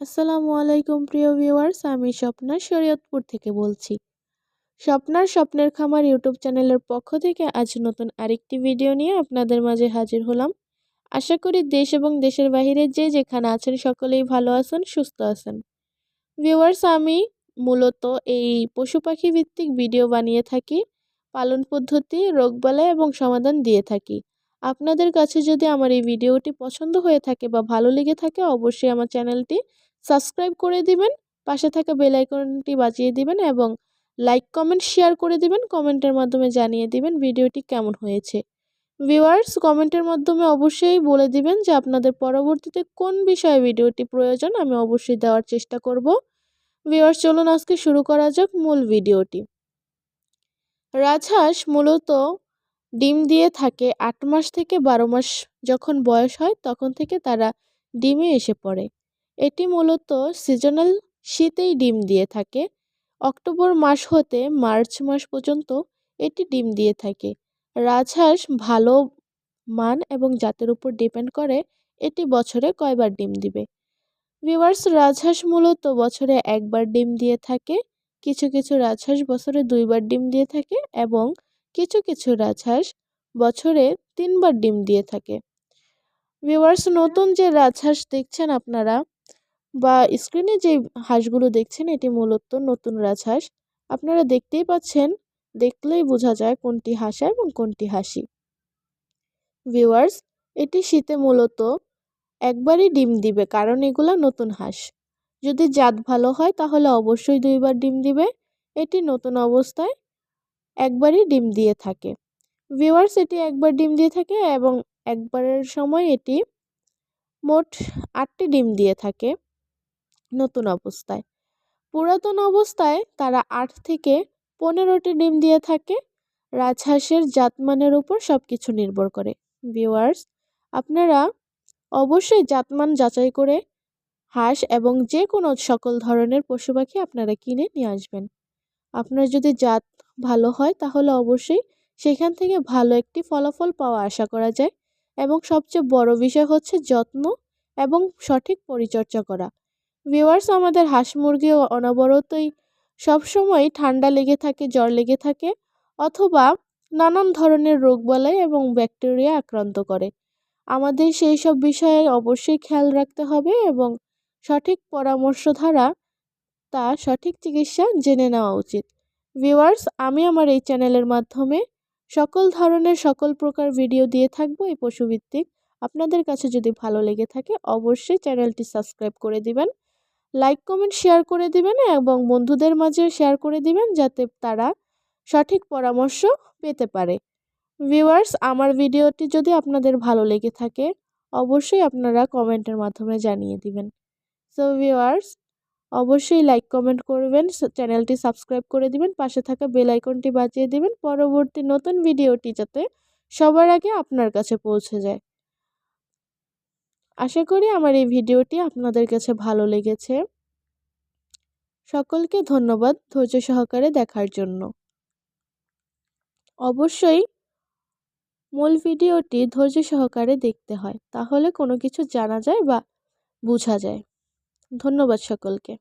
আসসালামু আলাইকুম, প্রিয় ভিউয়ার্স। আমি স্বপ্না শরীয়তপুর থেকে বলছি। স্বপ্নার স্বপ্নের খামার ইউটিউব চ্যানেলের পক্ষ থেকে আজ নতুন আরেকটি ভিডিও নিয়ে আপনাদের মাঝে হাজির হলাম। আশা করি দেশ এবং দেশের বাহিরে যে যেখানে আছেন সকলেই ভালো আছেন, সুস্থ আছেন। ভিউয়ার্স, আমি মূলত এই পশু পাখি ভিত্তিক ভিডিও বানিয়ে থাকি, পালন পদ্ধতি রোগবালাই এবং সমাধান দিয়ে থাকি। আপনাদের কাছে যদি আমার এই ভিডিওটি পছন্দ হয়ে থাকে বা ভালো লেগে থাকে, অবশ্যই আমার চ্যানেলটি সাবস্ক্রাইব করে দিবেন, পাশে থাকা বেল আইকনটি বাজিয়ে দিবেন এবং লাইক, কমেন্ট, শেয়ার করে দিবেন, কমেন্টের মাধ্যমে জানিয়ে দিবেন ভিডিওটি কেমন হয়েছে। ভিউয়ার্স, কমেন্টের মাধ্যমে অবশ্যই বলে দিবেন যে আপনাদের পরবর্তীতে কোন বিষয়ে ভিডিওটি প্রয়োজন, আমি অবশ্যই দেওয়ার চেষ্টা করব। ভিউয়ার্স, চলুন আজকে শুরু করা যাক মূল ভিডিওটি। রাজহাঁস মূলত ডিম দিয়ে থাকে আট মাস থেকে বারো মাস যখন বয়স হয়, তখন থেকে তারা ডিমে এসে পড়ে। এটি মূলত সিজনাল শীতেই ডিম দিয়ে থাকে। অক্টোবর মাস হতে মার্চ মাস পর্যন্ত এটি ডিম দিয়ে থাকে। রাজহাঁস ভালো মান এবং জাতের উপর ডিপেন্ড করে, এটি বছরে কয়বার ডিম দিবে। ভিওয়ার্স রাজহাঁস মূলত বছরে একবার ডিম দিয়ে থাকে, কিছু কিছু রাজহাঁস বছরে দুইবার ডিম দিয়ে থাকে এবং কিছু কিছু রাজহাঁস বছরে তিনবার ডিম দিয়ে থাকে। ভিওয়ার্স নতুন যে রাজহাঁস দেখছেন আপনারা বা স্ক্রিনে যে হাঁসগুলো দেখছেন, এটি মূলত নতুন রাজহাঁস। আপনারা দেখতেই পাচ্ছেন, দেখলেই বোঝা যায় কোনটি হাসা এবং কোনটি হাসি। ভিউয়ার্স এটি শীতে মূলত একবারই ডিম দিবে, কারণ এগুলা নতুন হাঁস। যদি জাত ভালো হয়, তাহলে অবশ্যই দুইবার ডিম দিবে। এটি নতুন অবস্থায় একবারই ডিম দিয়ে থাকে। ভিউয়ার্স এটি একবার ডিম দিয়ে থাকে এবং একবারের সময় এটি মোট আটটি ডিম দিয়ে থাকে। নতুন অবস্থায়। পুরাতন অবস্থায় তারা আট থেকে পনেরোটি ডিম দিয়ে থাকে, রাজহাঁসের জাতমানের উপর সব কিছু নির্ভর করে। ভিওয়ার্স আপনারা অবশ্যই জাতমান যাচাই করে হাঁস এবং যে কোনো সকল ধরনের পশু পাখি আপনারা কিনে নিয়ে আসবেন। আপনার যদি জাত ভালো হয় তাহলে অবশ্যই সেখান থেকে ভালো একটি ফলাফল পাওয়া আশা করা যায় এবং সবচেয়ে বড় বিষয় হচ্ছে যত্ন এবং সঠিক পরিচর্যা করা। ভিওয়ার্স আমাদের হাঁস মুরগি অনবরতই সবসময় ঠান্ডা লেগে থাকে, জ্বর লেগে থাকে, অথবা নানান ধরনের রোগবালাই এবং ব্যাকটেরিয়া আক্রান্ত করে। আমাদের সেই সব বিষয়ে অবশ্যই খেয়াল রাখতে হবে এবং সঠিক পরামর্শ দ্বারা তা সঠিক চিকিৎসা জেনে নেওয়া উচিত। ভিওয়ার্স আমি আমার এই চ্যানেলের মাধ্যমে সকল ধরনের সকল প্রকার ভিডিও দিয়ে থাকব এই পশুভিত্তিক। আপনাদের কাছে যদি ভালো লেগে থাকে, অবশ্যই চ্যানেলটি সাবস্ক্রাইব করে দিবেন। লাইক কমেন্ট শেয়ার করে দিবেন এবং বন্ধুদের মাঝে শেয়ার করে দিবেন যাতে তারা সঠিক পরামর্শ পেতে পারে। ভিউয়ার্স আমার ভিডিওটি যদি আপনাদের ভালো লেগে থাকে, অবশ্যই আপনারা কমেন্টের মাধ্যমে জানিয়ে দিবেন। সো ভিউয়ার্স অবশ্যই লাইক কমেন্ট করবেন, চ্যানেলটি সাবস্ক্রাইব করে দিবেন, পাশে থাকা বেল আইকনটি বাজিয়ে দিবেন। পরবর্তী নতুন ভিডিওটি যাতে সবার আগে আপনার কাছে পৌঁছে যায়। আশা করি আমার এই ভিডিওটি আপনাদের কাছে ভালো লেগেছে। সকলকে ধন্যবাদ ধৈর্য সহকারে দেখার জন্য। অবশ্যই মূল ভিডিওটি ধৈর্য সহকারে দেখতে হয়, তাহলে কোনো কিছু জানা যায় বা বোঝা যায়। ধন্যবাদ সকলকে।